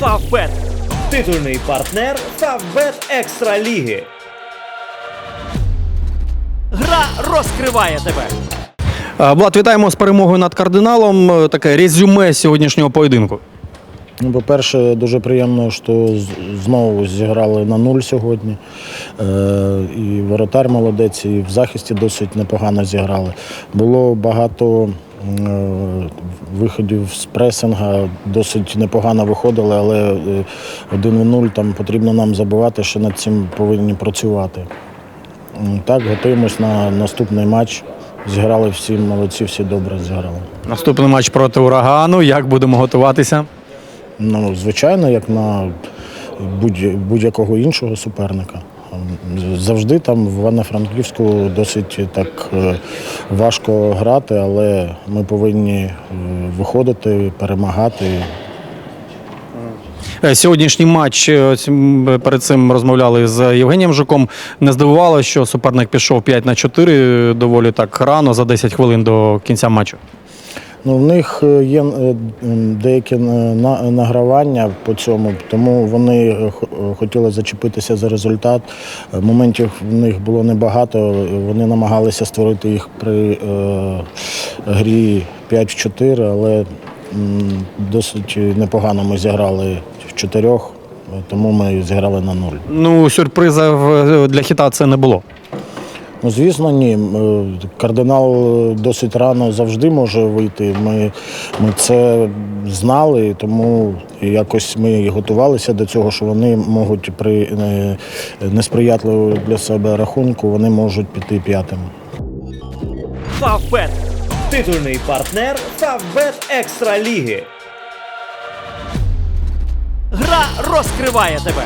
Фавбет. Титульний партнер Фавбет Екстра Ліги. Гра розкриває тебе. Е, Влад, вітаємо з перемогою над кардиналом. Е, Таке резюме сьогоднішнього поєдинку. Ну, по-перше, дуже приємно, що знову зіграли на нуль сьогодні. Е, і воротар молодець, і в захисті досить непогано зіграли. Було багато виходів з пресинга, досить непогано виходили, але е, один в нуль там потрібно нам забувати, що над цим повинні працювати. Так, готуємось на наступний матч. Зіграли всі молодці, всі добре зіграли. Наступний матч проти урагану. Як будемо готуватися? Ну, звичайно, як на будь- будь-якого іншого суперника. Завжди там в Івано-Франківську досить так е, важко грати, але ми повинні е, виходити, перемагати. Е, Сьогоднішній матч е, перед цим розмовляли з Євгенієм Жуком. Не здивувало, що суперник пішов 5 на 4 доволі так рано за 10 хвилин до кінця матчу. Ну, в них е, є е, деякі е, награвання по цьому, тому вони хотіли зачепитися за результат. Моментів в них було небагато. Вони намагалися створити їх при е, грі 5 в 4, але досить непогано ми зіграли в чотирьох, тому ми зіграли на нуль. Ну, сюрприза для хіта це не було. Ну, звісно, ні. Е, Кардинал е, досить рано завжди може вийти. Ми, ми це знали, тому якось ми готувалися до цього, що вони можуть при е, несприятливому для себе рахунку, вони можуть піти п'ятим. Фавбет. Титульний партнер Фавбет Екстра Ліги. Гра розкриває тебе.